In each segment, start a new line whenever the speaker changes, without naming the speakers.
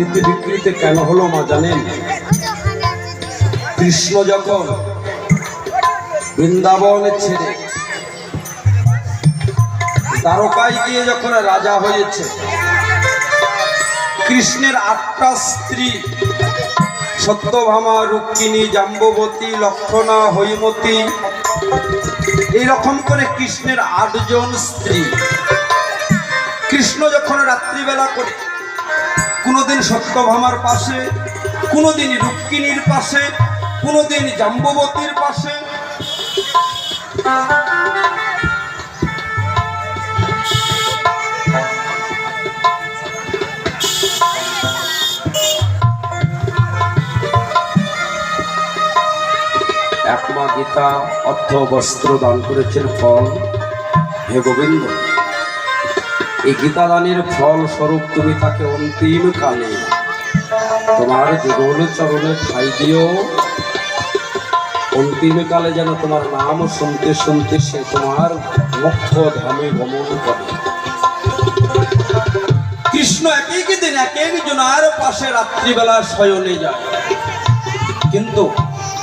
আকৃতি বিকৃতি কেন হলো মা জানেন? কৃষ্ণ যখন বৃন্দাবন ছেড়ে দ্বারকায় গিয়ে যখন রাজা হয়েছে, কৃষ্ণের আটটা স্ত্রী, সত্যভামা, রুক্মিণী, জাম্ববতী, লক্ষণা, হৈমতী, এইরকম করে কৃষ্ণের আটজন স্ত্রী। কৃষ্ণ যখন রাত্রিবেলা করে কোনোদিন সত্যভামার পাশে, কোনোদিন রুক্মিণীর পাশে, কোনোদিন জাম্ববতীর পাশে। একমা গীতা অর্থ বস্ত্র দান করেছেন ফল। হে গোবিন্দ এই গীতা দানের ফল স্বরূপ তুমি তাকে অন্তিম কালে তোমার যুগল চরণে ঠাই দিও। অন্তিম কালে যেন তোমার নাম শুনতে শুনতে সে তোমার মুখ্য ধামে গমন করে। কৃষ্ণ এক এক দিন এক একজনের পাশে রাত্রিবেলা শয়নে যায়। কিন্তু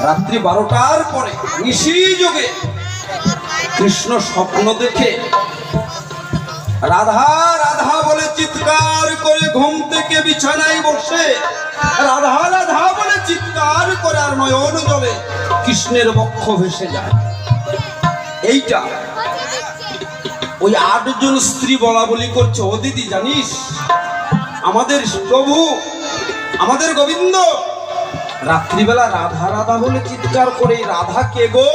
রাত্রি বারোটার পরে নিশি যুগে কৃষ্ণ স্বপ্ন দেখে রাধা রাধা বলে চিৎকার করে ঘুম থেকে বিছানায় বসে। রাধা রাধা বলে চিৎকার করে আর নয়ন জলে কৃষ্ণের বক্ষ ভেসে যায়। এইটা ওই আটজন স্ত্রী বলা বলি করছে, ও দিদি, জানিস? আমাদের প্রভু, আমাদের গোবিন্দ। রাত্রিবেলা রাধা রাধা বলে চিৎকার করে, রাধা কে গো?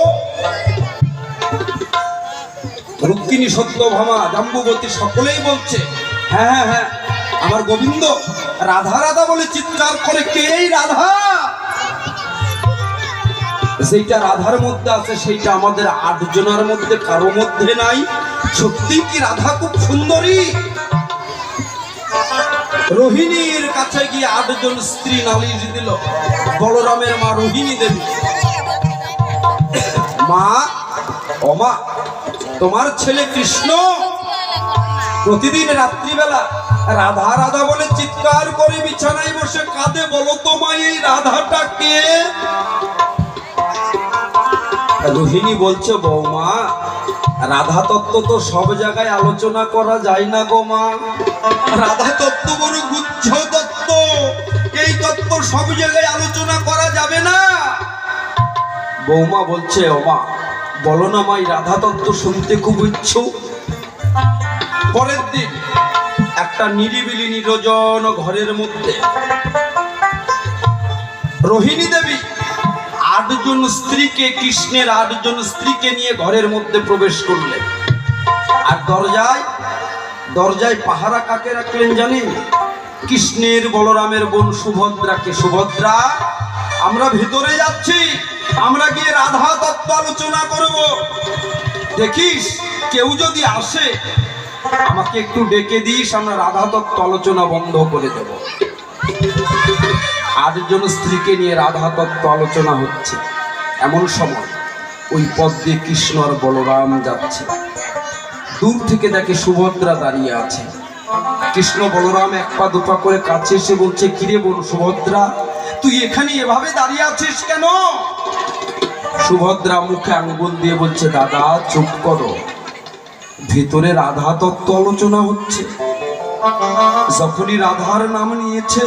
রুক্মিণী সত্যভামা জাম্বুবতী সকলেই বলছে হ্যাঁ হ্যাঁ হ্যাঁ আমার গোবিন্দ, রাধা রাধা বলে চিৎকার করে, কে রাধা? সেইটা রাধার মধ্যে আছে, সেইটা আমাদের আটজনের মধ্যে, কারও মধ্যে নাই। সত্যি কি রাধা খুব সুন্দরী? রোহিণীর কাছে গিয়ে আটজন স্ত্রী নালিশ দিল, বলরামের মা রোহিণী দেবী। মা, ও মা তোমার ছেলে কৃষ্ণ? প্রতিদিন রাত্রিবেলা রাধা রাধা বলে চিৎকার করে বিছানায় বসে কাঁদে, বলো তোমায় এই রাধাটা কে? রোহিণী বলছে, বৌমা, রাধা তত্ত্ব তো সব জায়গায় আলোচনা করা যায় না গো মা। রাধা তত্ত্ব বড় গুচ্ছ তত্ত্ব, এই তত্ত্ব সব জায়গায় আলোচনা করা যাবে না। বৌমা বলছে ও মা বলো না মাই রাধা তত্ত্ব শুনতে খুব ইচ্ছুক। পরের দিন একটা নিরিবিলি নিরজন ঘরের মধ্যে রোহিণী দেবী আটজন স্ত্রীকে, কৃষ্ণের আটজন স্ত্রীকে নিয়ে ঘরের মধ্যে প্রবেশ করলেন। আর দরজায় দরজায় পাহারা কাকে রাখলেন জানেন? কৃষ্ণের বলরামের বোন সুভদ্রাকে। সুভদ্রা, আমরা ভিতরে যাচ্ছি। আমরা গিয়ে রাধা তত্ত্ব আলোচনা করব। দেখিস, কেউ যদি আসে, আমাকে একটু ডেকে দিস, আমরা রাধা তত্ত্ব আলোচনা বন্ধ করে দেব। আটজন স্ত্রীকে নিয়ে রাধা তত্ত্ব আলোচনা হচ্ছে। এমন সময়, ওই পথ দিয়ে কৃষ্ণ আর বলরাম যাচ্ছে। দূর থেকে দেখে সুভদ্রা দাঁড়িয়ে আছে। কৃষ্ণ বলরাম এক পা দুপা করে কাছে এসে বলছে, কিরে বোন সুভদ্রা, তুই এখানে এভাবে দাঁড়িয়ে আছিস কেন? সুভদ্রা মুখে আঙ্গুল দিয়ে বলছে, দাদা, চুপ করো। ভিতরে রাধা তত্ত্ব আলোচনা হচ্ছে। যখনই রাধার নাম নিয়েছে,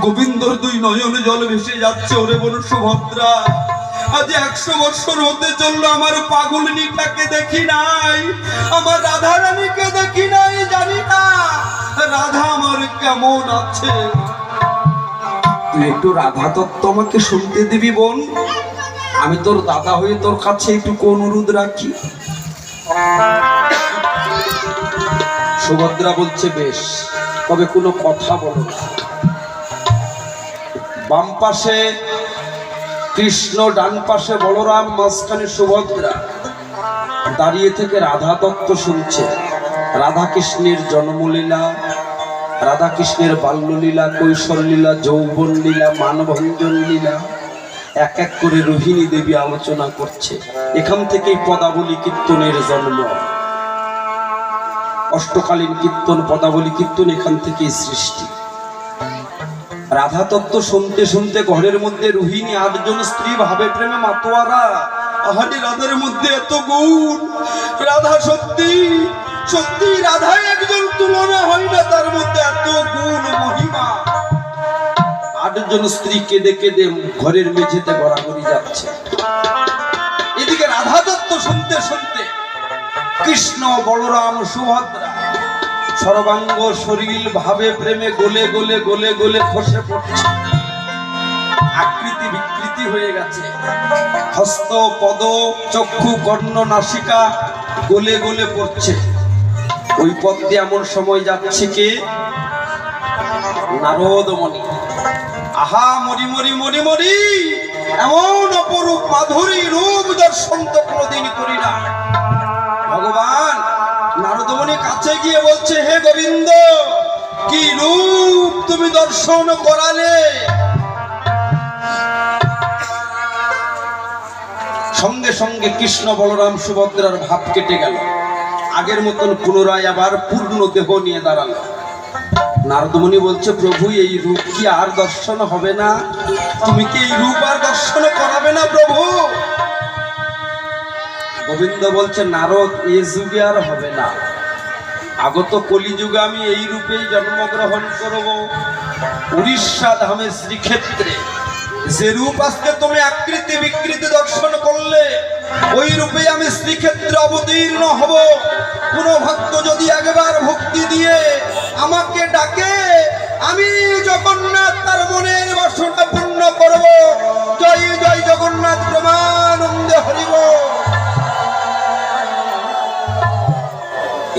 গোবিন্দর দুই নয়নে জল ভেসে যাচ্ছে। ওরে বোন সুভদ্রা, আজ একশো বছর হতে চলল, আমার পাগলনিটাকে দেখি নাই। আমার রাধা রানীকে দেখি নাই, জানি না। রাধা আমার কেমন আছে? তুই একটু রাধা তত্ত্ব আমাকে শুনতে দিবি বোন। আমি তোর দাদা হয়ে তোর কাছে একটু অনুরোধ রাখি। সুভদ্রা বলছে, বেশ, তবে কোনো কথা বলো বাম পাশে কৃষ্ণ, ডান পাশে বলরাম, মাঝখানে সুভদ্রা। দাঁড়িয়ে থেকে রাধা তত্ত্ব শুনছে রাধা কৃষ্ণের জন্মলীলা রাধা কৃষ্ণের বাল্যলীলা কৈশোর লীলা যৌবন লীলা মানভঞ্জন লীলা এক এক করে রোহিণী দেবী আলোচনা করছে। এখান থেকেই পদাবলী কীর্তনের জন্ম। অষ্টকালীন কীর্তন, পদাবলী কীর্তন এখান থেকেই সৃষ্টি। রাধা তত্ত্ব শুনতে শুনতে ঘরের মধ্যে রোহিণী আটজন স্ত্রী ভাবে প্রেমে মাতোয়ারা। আহারি, রাধার মধ্যে এত গুণ। রাধা সত্যি সত্যি রাধা একজন তুলনা হয় না, তার মধ্যে এত গুণ মহিমা। আটজন স্ত্রী কেঁদে কেঁদে ঘরের মেঝেতে গড়াগড়ি যাচ্ছে। এদিকে রাধা দত্ত শুনতে শুনতে কৃষ্ণ, বলরাম, সুভদ্রা সর্বাঙ্গ শরীর ভাবে প্রেমে গলে গলে গলে গলে খসে পড়ছে। আকৃতি বিকৃতি হয়ে গেছে। হস্ত, পদ, চক্ষু, কর্ণ, নাসিকা গলে গলে পড়ছে। ওই পথ দিয়ে এমন সময় যাচ্ছে কে? নারদমণি। আহা, মরি মরি মরি মরি। এমন অপরূপ মাধুরী রূপ দর্শন তো কোনোদিন করি না। ভগবান, নারদমণি কাছে গিয়ে বলছে, হে গোবিন্দ, কি রূপ তুমি দর্শন করালে? সঙ্গে সঙ্গে কৃষ্ণ বলরাম সুভদ্রার ভাব কেটে গেল। আগের মতন পুনরায় আবার পূর্ণ দেহ নিয়ে দাঁড়াল। নারদমণি বলছে, প্রভু, এই রূপ কি আর দর্শন হবে না? তুমি কি এই রূপ আর দর্শন করাবে না, প্রভু? গোবিন্দ বলছে, নারদ, এ যুগে আর হবে না। আগত কলিযুগে আমি এই রূপেই জন্মগ্রহণ করব। উড়িষ্যা ধামের শ্রীক্ষেত্রে যে রূপ আজকে তুমি আকৃতি বিকৃতি দর্শন করলে, ওই রূপে আমি শ্রীক্ষেত্রে অবতীর্ণ হব। কোন ভক্ত যদি একবার ভক্তি দিয়ে আমাকে ডাকে, আমি জগন্নাথ তার মনের বাসনা পূর্ণ করব। জয় জয় জগন্নাথ, প্রমানন্দে হরিব।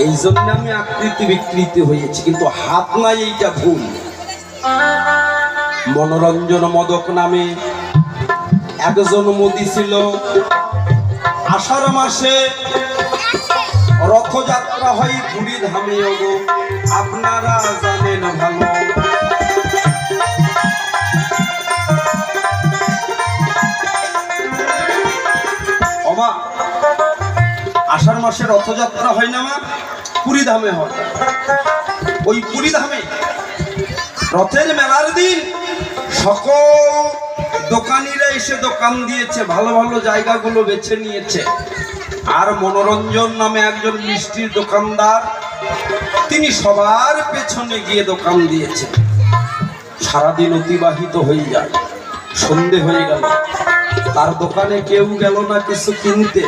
এই জন্য আমি আকৃতি বিকৃতি হয়েছি, কিন্তু হাত নাই এইটা ভুল। মনোরঞ্জন মদক নামে একজন মোদি ছিল। আষাঢ় মাসে রথযাত্রা হয় পুরী ধামে আপনারা জানেন ভালো। অমা, আষাঢ় মাসে রথযাত্রা হয় না মা? পুরী ধামে হয়। ওই পুরী ধামে রথের মেলার দিন সকল দোকানিরা এসে দোকান দিয়েছে, ভালো ভালো জায়গাগুলো বেছে নিয়েছে। আর মনোরঞ্জন নামে একজন মিষ্টির দোকানদার, তিনি সবার পেছনে গিয়ে দোকান দিয়েছে সারাদিন অতিবাহিত হয়ে যায়, সন্ধে হয়ে গেল। তার দোকানে কেউ গেল না কিছু কিনতে।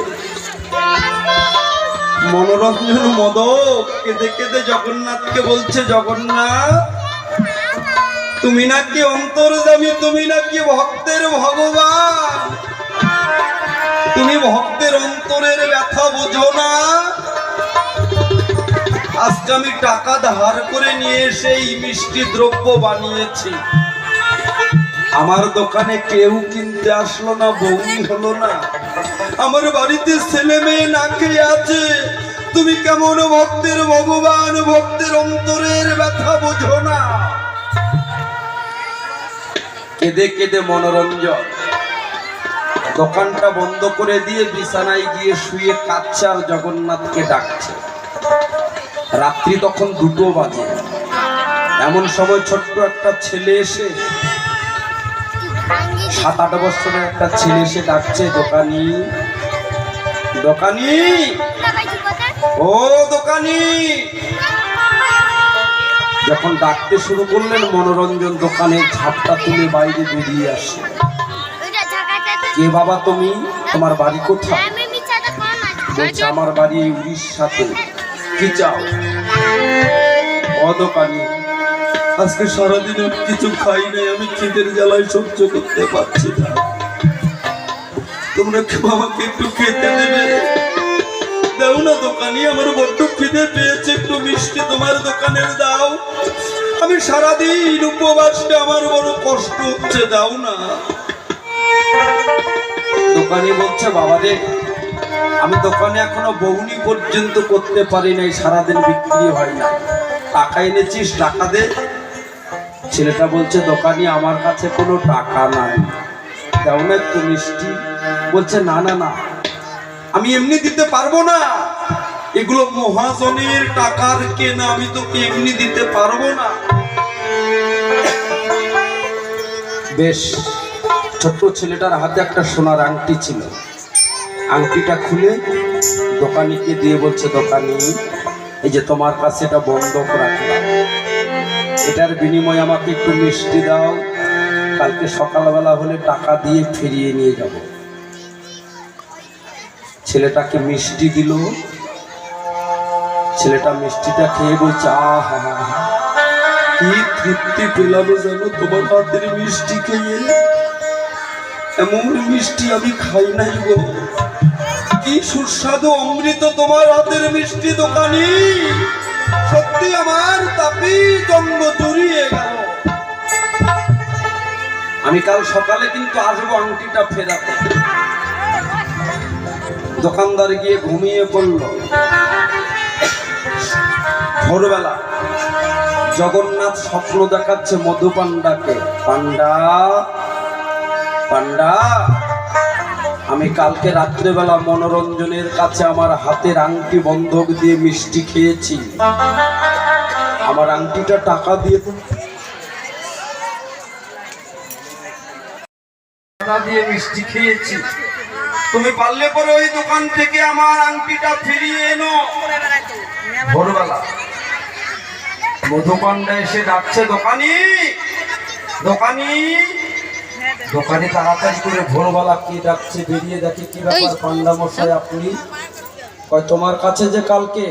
মনোরঞ্জন মদক কেঁদে কেঁদে জগন্নাথকে বলছে, জগন্নাথ, তুমি নাকি অন্তর্জামী তুমি নাকি ভক্তের ভগবান? তুমি ভক্তের অন্তরের ব্যথা বোঝো না। আজকে আমি টাকা ধার করে নিয়ে এসে এই মিষ্টি দ্রব্য বানিয়েছি। আমার দোকানে কেউ কিনতে আসলো না বৌনি হলো না। আমার বাড়িতে ছেলে মেয়ে না খেয়ে আছে। তুমি কেমন ভক্তের ভগবান, ভক্তের অন্তরের ব্যথা বোঝো না। কেঁদে কেঁদে মনোরঞ্জন। দোকানটা বন্ধ করে দিয়ে বিছানায় গিয়ে শুয়ে কাচ্ছে আর জগন্নাথকে ডাকছে। রাত্রি তখন দুটো বাজে। এমন সময় ছোট্ট একটা ছেলে এসে সাত আট বছরের একটা ছেলে এসে ডাকছে, দোকানি দোকানি, ও দোকানি! যখন ডাকতে শুরু করলেন, মনোরঞ্জন দোকানের ঝাপটা তুলে বাইরে বেরিয়ে আসে। কে বাবা তুমি? তোমার বাড়ি কোথায়? বলছে আমার বাড়ি এই উড়িষ্যাতে। কি চাও? ও আজকে সারাদিন আমি কিছু খাই নাই আমি খিদের জ্বালায় সহ্য করতে পারছি না। তোমরা কেউ আমাকে একটু খেতে দেবে? দাও না দোকানি আমার বড্ড খিদে পেয়েছে একটু মিষ্টি তোমার দোকানের দাও। আমি সারাদিন উপবাসে আমার বড় কষ্ট হচ্ছে দাও না। দোকানি বলছে বাবা রে আমি দোকানে এখনও বৌনি পর্যন্ত করতে পারি নাই, সারাদিন বিক্রি হয় না। টাকা এনেছিস, টাকা দে। ছেলেটা বলছে, দোকানি আমার কাছে কোনো টাকা নাই। দাও না একটু মিষ্টি। বলছে, না না না, আমি এমনি দিতে পারব না। এগুলো মহাজনের টাকার কেনা, আমি তোকে এমনি দিতে পারব না। বেশ ছোট্ট ছেলেটার হাতে একটা সোনার আংটি ছিল। আংটিটা খুলে দোকানিকে দিয়ে বলছে, দোকানি, এই যে তোমার কাছে এটা বন্ধক রাখলাম। এটার বিনিময়ে আমাকে একটু মিষ্টি দাও। কালকে সকালবেলা হলে টাকা দিয়ে ফিরিয়ে নিয়ে যাব। ছেলেটাকে মিষ্টি দিল। ছেলেটা মিষ্টিটা খেয়ে বলছে, আহা, কি তৃপ্তি পেলাম জানো তোমার হাতের মিষ্টি খেয়ে। এমন মিষ্টি আমি খাই নাই গো। কি সুস্বাদু অমৃত তোমার হাতের মিষ্টি দোকানি। সত্যি আমার তাপি জন্ম জড়িয়ে গেল। আমি কাল সকালে কিন্তু আসব আংটিটা ফেরাতে। দোকানদার গিয়ে ঘুমিয়ে পড়ল। ভোরবেলা জগন্নাথ স্বপ্ন দেখাচ্ছে মধু পান্ডাকে পান্ডা পান্ডা আমি কালকে রাত্রেবেলা মনোরঞ্জনের কাছে আমার হাতের আংটি বন্ধক দিয়ে মিষ্টি খেয়েছি। আমার আংটিটা টাকা দিয়ে দিয়ে মিষ্টি খেয়েছি। তুমি পারলে পরে ওই দোকান থেকে আমার আংটিটা ফিরিয়ে এনো। ভোরবেলা মধুপান্ডা এসে ডাকছে, দোকানি দোকানি দোকানি তাড়াতাড়ি করে ভোরবেলা কি ডাকছে বেরিয়ে দেখে কি ব্যাপার পান্ডা মশাই আপনি? কয় তোমার কাছে যে কালকে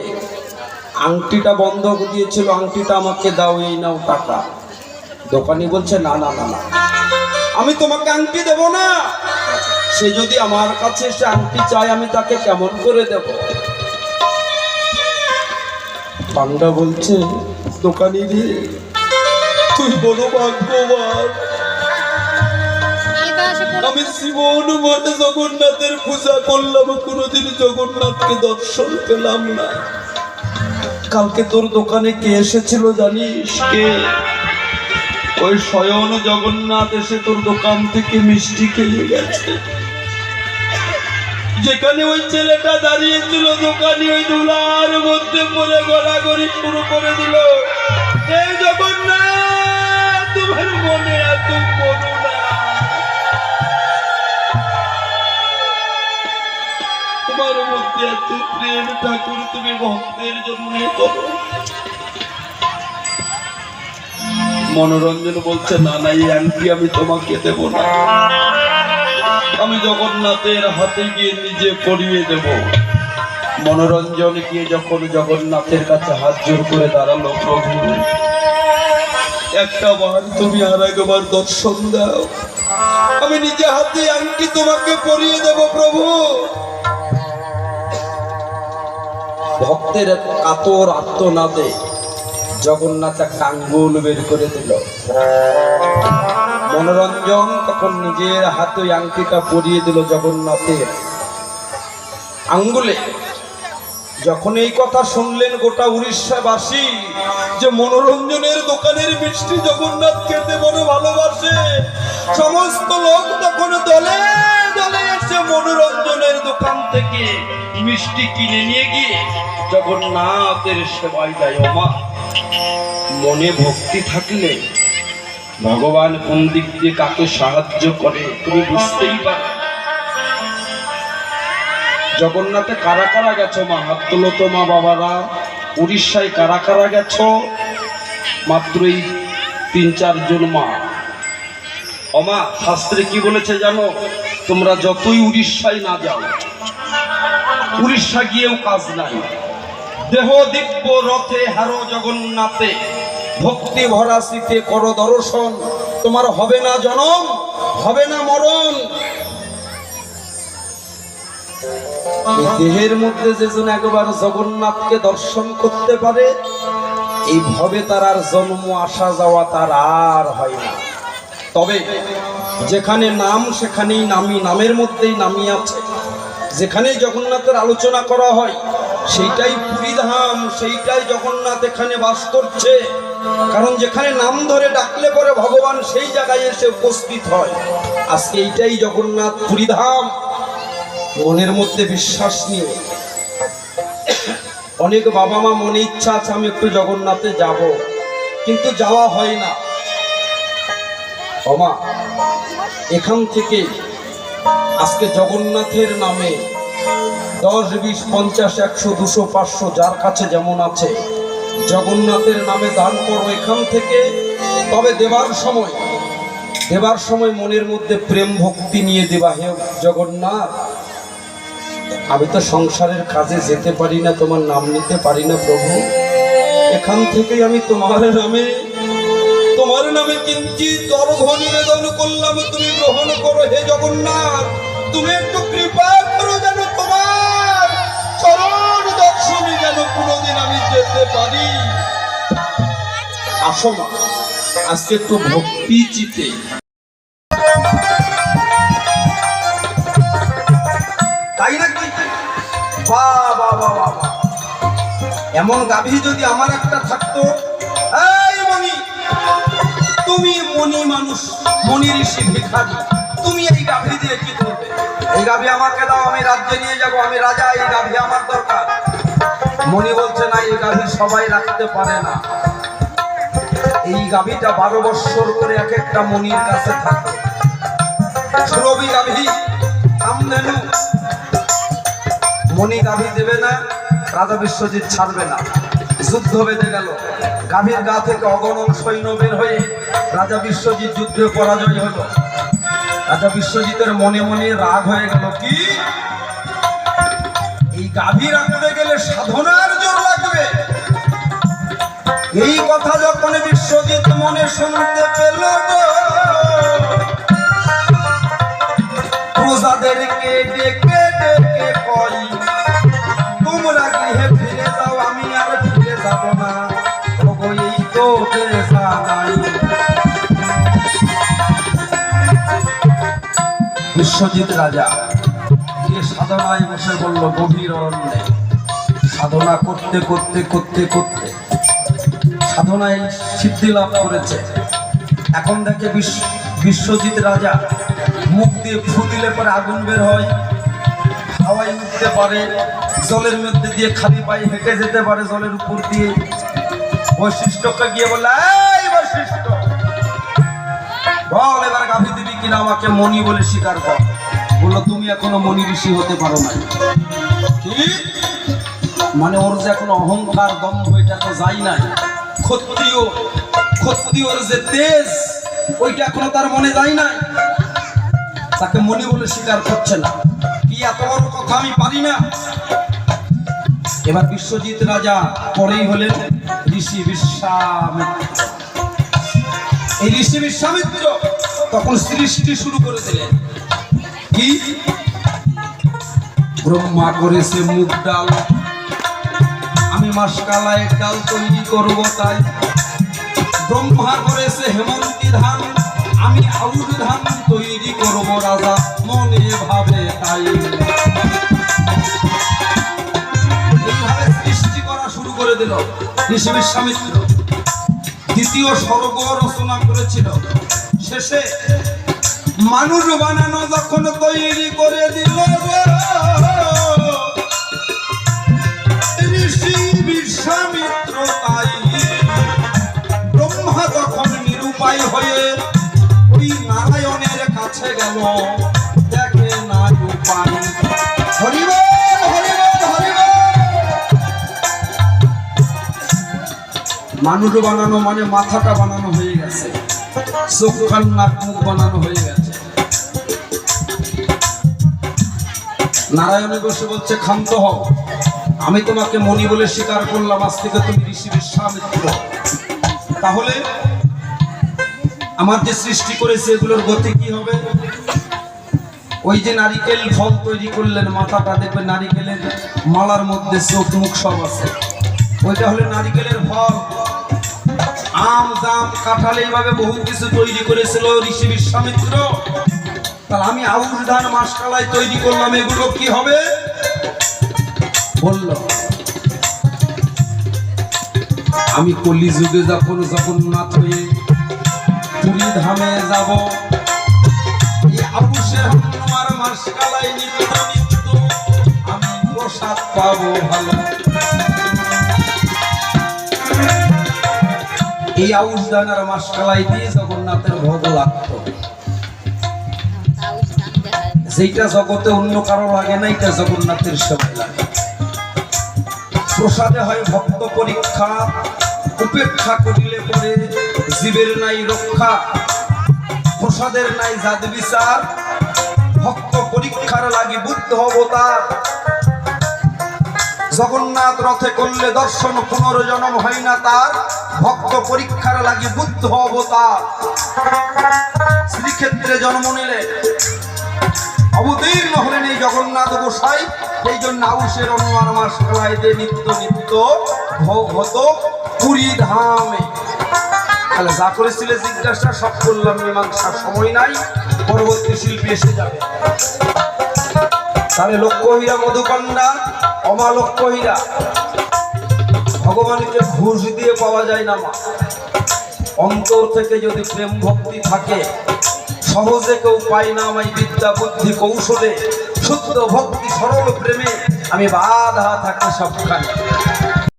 আংটিটা বন্ধ দিয়েছিল আংটিটা আমাকে দাও এই নাও টাকা। দোকানি বলছে না না না না। আমি তোমাকে আংটি দেব না। সে যদি আমার কাছে সে আংটি চায় আমি তাকে কেমন করে দেব? পান্ডা বলছে দোকানি তুই বড় ভাগ্যবান। আমি জীবন মনে জগন্নাথের পূজা করলাম, কোনোদিন জগন্নাথকে দর্শন পেলাম না। কালকে তোর দোকানে কে এসেছিল জানিস? কে? ওই স্বয়ং জগন্নাথ এসে তোর দোকান থেকে মিষ্টি খেয়ে গেছে। যেখানে ওই ছেলেটা দাঁড়িয়েছিল, দোকানে ওই ধুলার মধ্যে পড়ে গড়াগড়ি শুরু করে দিল। এই জগন্নাথ! তুমি ভক্তের জন্য মনোরঞ্জন বলছে, না না, এই আংটি আমি তোমাকে দেব না। আমি জগন্নাথের হাতে গিয়ে নিজে পরিয়ে দেব। মনোরঞ্জন গিয়ে যখন জগন্নাথের কাছে হাত জোর করে দাঁড়াল, প্রভু, একটা বার তুমি আর একবার দর্শন দাও। আমি নিজে হাতে আংটি তোমাকে পরিয়ে দেব, প্রভু। ভক্তের কাতর আত্মনাদে জগন্নাথ একটা আঙ্গুল বের করে দিল। মনোরঞ্জন তখন নিজের হাতে আংটিটা পরিয়ে দিল জগন্নাথের। আঙ্গুলে যখন এই কথা শুনলেন গোটা উড়িষ্যাবাসী যে মনোরঞ্জনের দোকানের মিষ্টি জগন্নাথ খেতে বড় ভালোবাসে, সমস্ত লোক তখন দলে দলে এসে মনোরঞ্জনের দোকান থেকে মিষ্টি কিনে নিয়ে গিয়ে জগন্নাথের সেবাই দেয় মা। মনে ভক্তি থাকলে ভগবান কোন দিক দিয়ে কাকে সাহায্য করে তুমি বুঝতেই পারো। জগন্নাথে কারা কারা গেছো মা? হাত তোলো তো মা বাবারা। উড়িষ্যায় কারা কারা গেছো? মাত্রই তিন চারজন মা। অমা, শাস্ত্রে কি বলেছে জানো? তোমরা যতই উড়িষ্যায় না যাও, উড়িষ্যা গিয়েও কাজ নাই। দেহ দিব্য রথে হারো জগন্নাথে, ভক্তি ভরা শীতে করো দর্শন। তোমার হবে না জনম, হবে না মরণ। দেহের মধ্যে যেজন একবার জগন্নাথকে দর্শন করতে পারে, এই ভবে তার আর জন্ম, আসা, যাওয়া তার আর হয় না। তবে যেখানে নাম, সেখানেই নামি নামের মধ্যেই নামি আছে। যেখানে জগন্নাথের আলোচনা করা হয়, সেইটাই পুরীধাম, সেইটাই জগন্নাথ এখানে বাস করছে। কারণ যেখানে নাম ধরে ডাকলে পরে ভগবান সেই জায়গায় এসে উপস্থিত হয়। আজকে এইটাই জগন্নাথ পুরীধাম। মনের মধ্যে বিশ্বাস নিয়ে অনেক বাবা মা মনে ইচ্ছা আছে, আমি একটু জগন্নাথে যাব। কিন্তু যাওয়া হয় না। অমা এখান থেকে আজকে জগন্নাথের নামে দশ, বিশ, পঞ্চাশ, একশো, দুশো, পাঁচশো, যার কাছে যেমন আছে, জগন্নাথের নামে দান করো এখান থেকে। তবে দেবার সময় দেবার সময় মনের মধ্যে প্রেম ভক্তি নিয়ে দেবা, হে জগন্নাথ। আমি তো সংসারের কাজে যেতে পারি না, তোমার নাম নিতে পারি না, প্রভু। এখান থেকেই আমি তোমার নামে নামে কিঞ্চিত অর্ঘ নিবেদন করলাম, তুমি গ্রহণ করো হে জগন্নাথ। তুমি একটু কৃপা করো যেন তোমার চরণ দর্শনে যেন কোনোদিন আমি যেতে পারি। আসো আজকে একটু ভক্তি বাহ। এমন গাভী যদি আমার একটা থাকতো মণি মানুষ মণি ঋষি ভিখারি। তুমি এই গাভী দিয়ে কি করবে? এই গাভী আমাকে দাও, আমি রাজ্যে নিয়ে যাব, আমি রাজা, এই গাভী আমার দরকার। মণি বলছে, না, এই গাভী সবাই রাখতে পারে না। এই গাভীটা বারো বৎসর করে এক একটা মনির কাছে থাকে। সুরভি গাভী কামধেনু মণি গাভী দেবে না, রাজা বিশ্বজিৎ ছাড়বে না। যুদ্ধ বেঁধে গেল। গাভীর গা থেকে অগণন সৈন্য বের হয়ে রাজা বিশ্বজিৎ যুদ্ধে পরাজয় হলো। রাজা বিশ্বজিতের মনে মনে রাগ হয়ে গেল, কি? এই গাভী রাখতে গেলে সাধনার জোর লাগবে? এই কথা যখন বিশ্বজিৎ মনে শুনতে পেল প্রজাদেরকে ডেকে ডেকে কই বিশ্বজিৎ রাজা গিয়ে সাধনায় বসে বলল গভীর অরণ্যে সাধনা করতে করতে করতে করতে সাধনায় সিদ্ধি লাভ করেছে। এখন দেখে বিশ্ব- বিশ্বজিৎ রাজা মুখ দিয়ে ফু দিলে পরে আগুন বের হয়, হাওয়ায় উঠতে পারে, জলের মধ্যে দিয়ে খালি পায়ে হেঁটে যেতে পারে জলের উপর দিয়ে। বৈশিষ্ট্যকে গিয়ে বলে বৈশিষ্ট্য! বল কিনা আমাকে মণি বলে স্বীকার কর। বলল, তুমি এখনও মণি ঋষি হতে পারো না। মানে ওর যে এখন অহংকার দম্ভ এটা তো যাই নাই। ক্ষত্রিয়, ক্ষত্রিয়র যে তেজ, ওইটা এখনও তার মনে যায় নাই। তাকে মনে বলে স্বীকার করছে না। কি এত বড় কথা আমি পারি না। এবার বিশ্বজিৎ রাজা পরেই হলেন ঋষি বিশ্বামিত্র। এই ঋষি বিশ্বামিত্র তখন সৃষ্টি শুরু করে দিলেন। কি? ব্রহ্মা করেছে মুগ ডাল। আমি মাসকালায় ডাল তৈরি করব তাই। ব্রহ্মা করেছে হেমন্তী ধান। আমি আউর ধান তৈরি করব রাজা। মনে ভাবে তাই। এইভাবে সৃষ্টি করা শুরু করে দিল। ঋষি বিশ্বামিত্র দ্বিতীয় স্বর্গ রচনা করেছিল। শেষে মানুষ বানানো যখন তৈরি করে দিল ঋষি বিশ্বামিত্র তাই। ব্রহ্মা তখন নিরুপায় হয়ে ওই নারায়ণের কাছে গেল, দেখে না উপায় মানুষ বানানো মানে মাথাটা বানানো হয়ে গেছে চোখ নাক বানানো হয়ে গেছে। নারায়ণে বসে বলছে, ক্ষান্ত হও। আমি তোমাকে মণি বলে স্বীকার করলাম, আজ থেকে তুমি ঋষি বিশ্বামিত্র। তাহলে আমার যে সৃষ্টি করেছে, এগুলোর গতি কি হবে? ওই যে নারিকেল ফল তৈরি করলেন, মাথাটা দেখবে নারিকেলের মালার মধ্যে চোখ মুখ সব আছে। ওইটা হলো নারিকেলের ফল। আম, জাম, কাঁঠাল এইভাবে বহু কিছু তৈরি করেছিল ঋষি বিশ্বামিত্র। তাহলে আমি আউশ ধান মাসকালায় তৈরি করলাম, এগুলো কি হবে? বলল, আমি কলি যুগে যখন জগন্নাথ হয়ে পুরী ধামে যাব, এই হনুমার মাসকালায় নিত্য নিত্য, আমি প্রসাদ পাবো ভালো। এই আউশ দান আর মাসকালাই দিয়ে জগন্নাথের ভোগ লাগত যেটা জগতে অন্য কারও লাগে না এটা জগন্নাথের সেবায় লাগে। প্রসাদে হয় ভক্ত পরীক্ষা, উপেক্ষা করিলে পরে জীবের নাই রক্ষা, প্রসাদের নাই জাত বিচার, ভক্ত পরীক্ষার লাগি বুদ্ধ অবতার। জগন্নাথ রথে করলে দর্শন পুনর্জন্ম হয় না তার। ভক্ত পরীক্ষার লাগি বুদ্ধ অবতার। শ্রীক্ষেত্রে জন্ম নিলে অবতীর্ণ হলেন এই জগন্নাথ গোসাই। এই জন্য আউসের অনুমান মাস খেলাইতে নিত্য নিত্য ভ- হতো পুরী ধামে। তাহলে যা করেছিলে জিজ্ঞাসা, সব করলাম, মীমাংসার সময় নাই, পরবর্তী শিল্পী এসে যাবে। তাহলে লক্ষ্য হীরা মধুকন্যা অমালক্ষ্য হীরা ভগবানকে ঘুষ দিয়ে পাওয়া যায় না, মা। অন্তর থেকে যদি প্রেম ভক্তি থাকে, সহজে কেউ পাই না আমায় বিদ্যা বুদ্ধি কৌশলে। শুদ্ধ ভক্তি সরল প্রেমে আমি বাধা থাকি সবখানে।